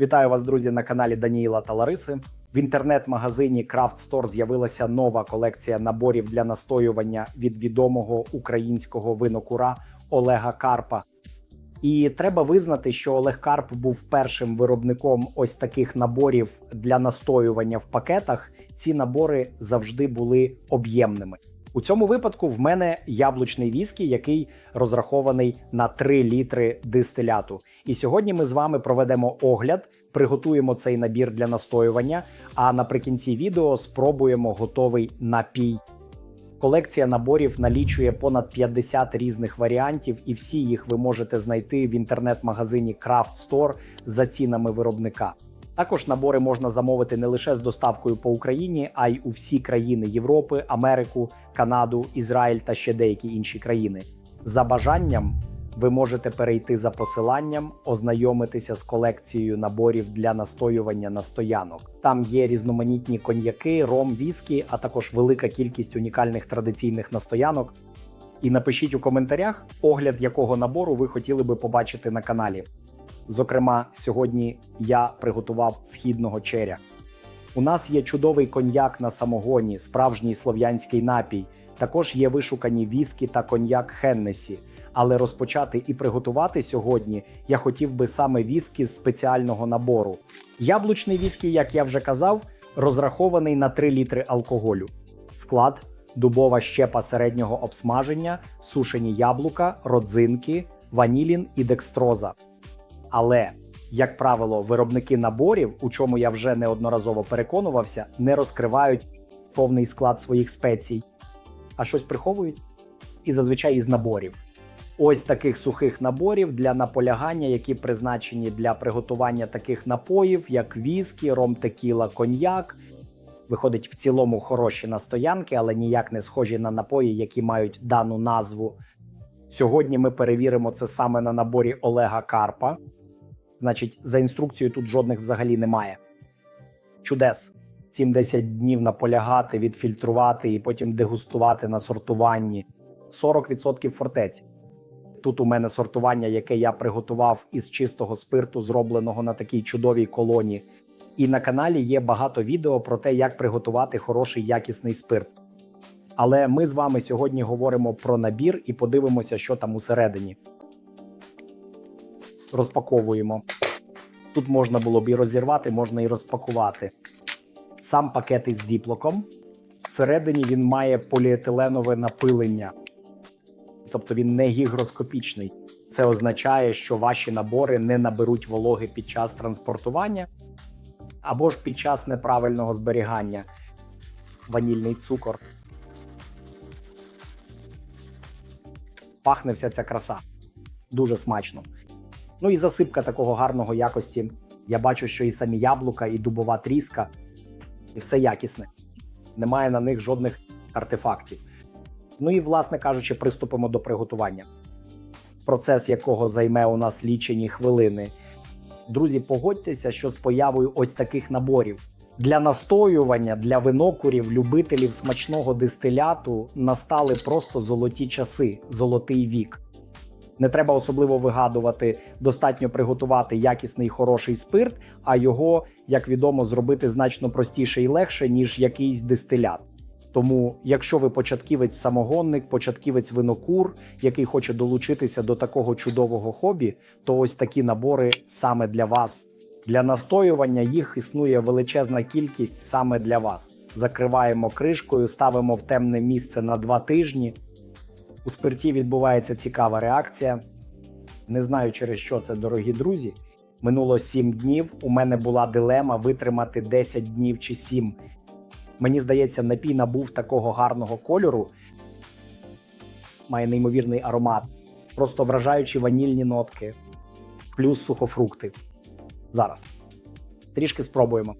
Вітаю вас, друзі, на каналі Даніїла та Лариси. В інтернет-магазині Craft Store з'явилася нова колекція наборів для настоювання від відомого українського винокура Олега Карпа. І треба визнати, що Олег Карп був першим виробником ось таких наборів для настоювання в пакетах. Ці набори завжди були об'ємними. У цьому випадку в мене яблучний віскі, який розрахований на 3 літри дистиляту. І сьогодні ми з вами проведемо огляд, приготуємо цей набір для настоювання. А наприкінці відео спробуємо готовий напій. Колекція наборів налічує понад 50 різних варіантів, і всі їх ви можете знайти в інтернет-магазині Craft Store за цінами виробника. Також набори можна замовити не лише з доставкою по Україні, а й у всі країни Європи, Америку, Канаду, Ізраїль та ще деякі інші країни. За бажанням ви можете перейти за посиланням, ознайомитися з колекцією наборів для настоювання настоянок. Там є різноманітні коньяки, ром, віскі, а також велика кількість унікальних традиційних настоянок. І напишіть у коментарях, огляд якого набору ви хотіли би побачити на каналі. Зокрема, сьогодні я приготував східного черя. У нас є чудовий коньяк на самогоні, справжній слов'янський напій. Також є вишукані віскі та коньяк Хеннесі. Але розпочати і приготувати сьогодні я хотів би саме віскі з спеціального набору. Яблучний віскі, як я вже казав, розрахований на 3 літри алкоголю. Склад: дубова щепа середнього обсмаження, сушені яблука, родзинки, ванілін і декстроза. Але, як правило, виробники наборів, у чому я вже неодноразово переконувався, не розкривають повний склад своїх спецій, а щось приховують і зазвичай із наборів. Ось таких сухих наборів для наполягання, які призначені для приготування таких напоїв, як віскі, ром, текіла, коньяк. Виходить в цілому хороші настоянки, але ніяк не схожі на напої, які мають дану назву. Сьогодні ми перевіримо це саме на наборі Олега Карпа. Значить, за інструкцією тут жодних взагалі немає. Чудес. 7-10 днів наполягати, відфільтрувати і потім дегустувати на сортуванні. 40% фортеці. Тут у мене сортування, яке я приготував із чистого спирту, зробленого на такій чудовій колоні. І на каналі є багато відео про те, як приготувати хороший якісний спирт. Але ми з вами сьогодні говоримо про набір і подивимося, що там усередині. Розпаковуємо. Тут можна було б і розірвати, можна і розпакувати. Сам пакет із зіплоком. Всередині він має поліетиленове напилення, тобто він не гігроскопічний. Це означає, що ваші набори не наберуть вологи під час транспортування або ж під час неправильного зберігання. Ванільний цукор. Пахне вся ця краса. Дуже смачно. Ну і засипка такого гарного якості. Я бачу, що і самі яблука, і дубова тріска, і все якісне. Немає на них жодних артефактів. Ну і, власне кажучи, приступимо до приготування, процес якого займе у нас лічені хвилини. Друзі, погодьтеся, що з появою ось таких наборів для настоювання, для винокурів, любителів смачного дистиляту настали просто золоті часи, золотий вік. Не треба особливо вигадувати, достатньо приготувати якісний хороший спирт, а його, як відомо, зробити значно простіше і легше, ніж якийсь дистилят. Тому, якщо ви початківець самогонник, початківець винокур, який хоче долучитися до такого чудового хобі, то ось такі набори саме для вас. Для настоювання їх існує величезна кількість саме для вас. Закриваємо кришкою, ставимо в темне місце на два тижні. У спирті відбувається цікава реакція. Не знаю, через що це, дорогі друзі. Минуло 7 днів. У мене була дилема витримати 10 днів чи 7. Мені здається, напій набув такого гарного кольору, має неймовірний аромат, просто вражаючі ванільні нотки, плюс сухофрукти. Зараз. Трішки спробуємо.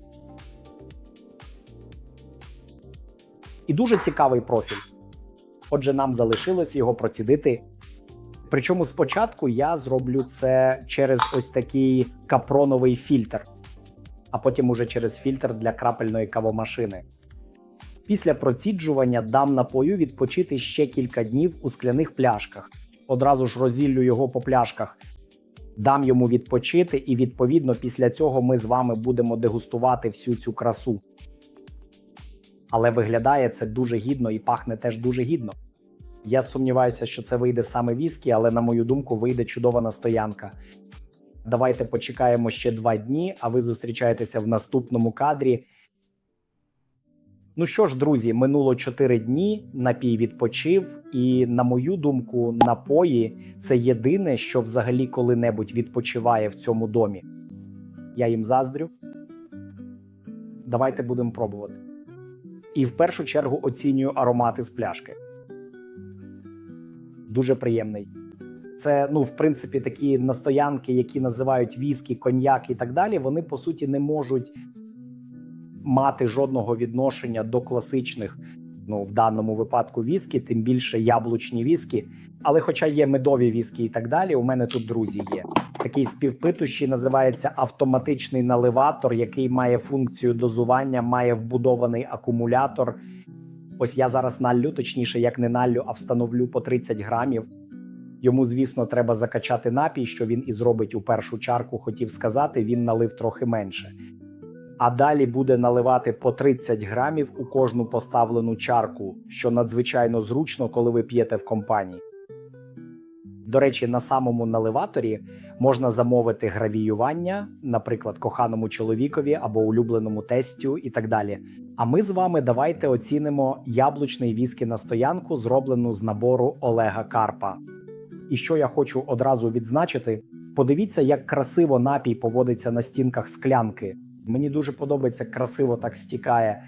І дуже цікавий профіль. Отже, нам залишилось його процідити. Причому спочатку я зроблю це через ось такий капроновий фільтр, а потім уже через фільтр для крапельної кавомашини. Після проціджування дам напою відпочити ще кілька днів у скляних пляшках. Одразу ж розіллю його по пляшках Дам йому відпочити, і відповідно після цього ми з вами будемо дегустувати всю цю красу. Але виглядає це дуже гідно і пахне теж дуже гідно. Я сумніваюся, що це вийде саме віскі, але на мою думку, вийде чудова настоянка. Давайте почекаємо ще два дні, а ви зустрічаєтеся в наступному кадрі. Ну що ж, друзі, минуло 4 дні, напій відпочив, і на мою думку, напої це єдине, що взагалі коли-небудь відпочиває в цьому домі. Я їм заздрю. Давайте будемо пробувати. І в першу чергу оцінюю аромати з пляшки. Дуже приємний. Це, ну, в принципі, такі настоянки, які називають віскі, коньяк і так далі, вони по суті не можуть мати жодного відношення до класичних, ну в даному випадку віскі, тим більше яблучні віскі. Але, хоча є медові віскі і так далі, у мене тут друзі є. Такий співпитущий називається автоматичний наливатор, який має функцію дозування, має вбудований акумулятор. Ось я зараз наллю, точніше, як не наллю, а встановлю по 30 грамів. Йому, звісно, треба закачати напій, що він і зробить у першу чарку. Хотів сказати, він налив трохи менше. А далі буде наливати по 30 грамів у кожну поставлену чарку, що надзвичайно зручно, коли ви п'єте в компанії. До речі, на самому наливаторі можна замовити гравіювання, наприклад, коханому чоловікові або улюбленому тестю і так далі. А ми з вами давайте оцінимо яблучний віскі на стоянку, зроблену з набору Олега Карпа. І що я хочу одразу відзначити: подивіться, як красиво напій поводиться на стінках склянки. Мені дуже подобається, красиво так стікає.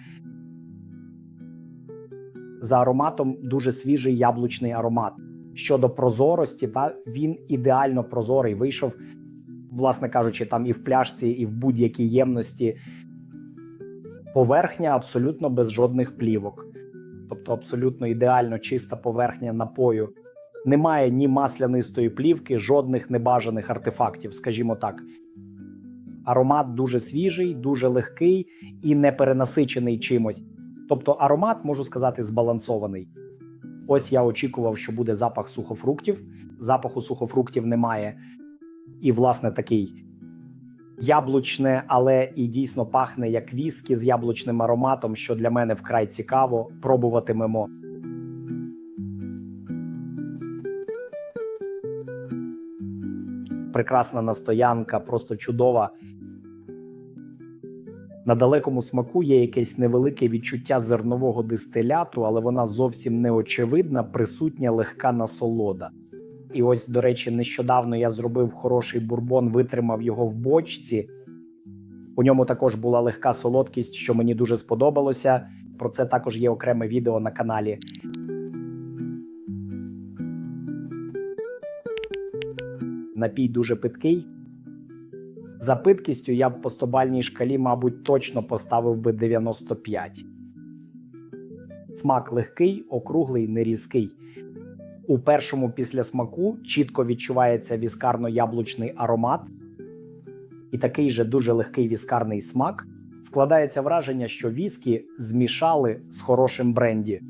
За ароматом дуже свіжий яблучний аромат. Щодо прозорості, та він ідеально прозорий. Вийшов, власне кажучи, там і в пляшці, і в будь-якій ємності. Поверхня абсолютно без жодних плівок. Тобто абсолютно ідеально чиста поверхня напою. Немає ні маслянистої плівки, жодних небажаних артефактів, скажімо так. Аромат дуже свіжий, дуже легкий і не перенасичений чимось. Тобто аромат, можу сказати, збалансований. Ось я очікував, що буде запах сухофруктів. Запаху сухофруктів немає. І, власне, такий яблучне, але і дійсно пахне як віскі з яблучним ароматом, що для мене вкрай цікаво. Пробуватимемо. Прекрасна настоянка, просто чудова. На далекому смаку є якесь невелике відчуття зернового дистиляту, але вона зовсім не очевидна, присутня легка насолода. І ось, до речі, нещодавно я зробив хороший бурбон, витримав його в бочці. У ньому також була легка солодкість, що мені дуже сподобалося. Про це також є окреме відео на каналі. Напій дуже питкий. За питкістю я б по стобальній шкалі, мабуть, точно поставив би 95. Смак легкий, округлий, нерізкий. У першому після смаку чітко відчувається віскарно-яблучний аромат, і такий же дуже легкий віскарний смак. Складається враження, що віскі змішали з хорошим бренді.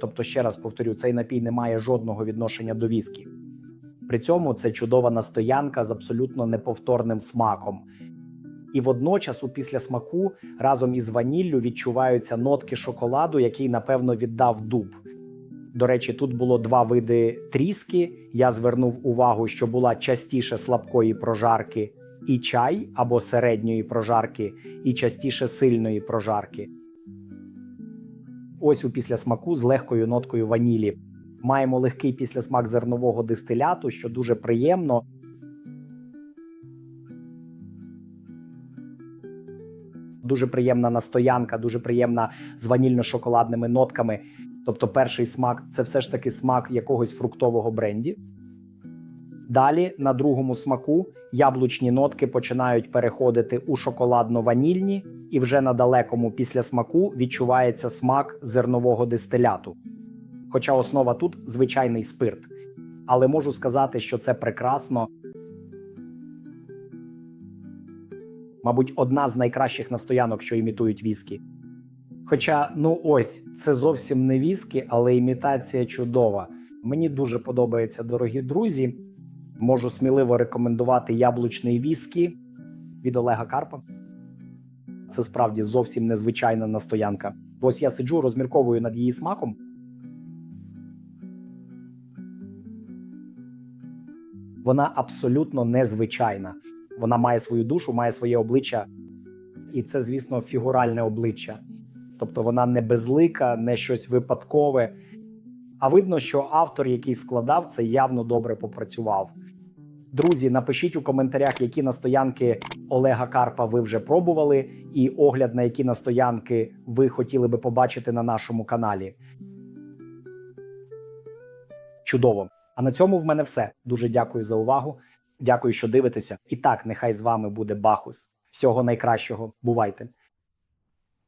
Тобто, ще раз повторю, цей напій не має жодного відношення до віскі. При цьому це чудова настоянка з абсолютно неповторним смаком. І водночас, у післясмаку разом із ваніллю відчуваються нотки шоколаду, який, напевно, віддав дуб. До речі, тут було два види тріски. Я звернув увагу, що була частіше слабкої прожарки і чай або середньої прожарки, і частіше сильної прожарки. Ось у післясмаку з легкою ноткою ванілі. Маємо легкий післясмак зернового дистиляту, що дуже приємно. Дуже приємна настоянка, дуже приємна з ванільно-шоколадними нотками. Тобто, перший смак це все ж таки смак якогось фруктового бренді. Далі на другому смаку яблучні нотки починають переходити у шоколадно-ванільні, і вже на далекому після смаку відчувається смак зернового дистиляту. Хоча основа тут звичайний спирт. Але можу сказати, що це прекрасно. Мабуть, одна з найкращих настоянок, що імітують віскі. Хоча, ну ось, це зовсім не віскі, але імітація чудова. Мені дуже подобається, дорогі друзі. Можу сміливо рекомендувати яблучний віскі від Олега Карпа. Це справді зовсім незвичайна настоянка. Ось я сиджу, розмірковую над її смаком. Вона абсолютно незвичайна. Вона має свою душу, має своє обличчя, і це, звісно, фігуральне обличчя. Тобто вона не безлика, не щось випадкове. А видно, що автор, який складав це, явно добре попрацював. Друзі, напишіть у коментарях, які настоянки Олега Карпа ви вже пробували, і огляд на які настоянки ви хотіли би побачити на нашому каналі. Чудово! А на цьому в мене все. Дуже дякую за увагу. Дякую, що дивитеся. І так, нехай з вами буде Бахус. Всього найкращого. Бувайте!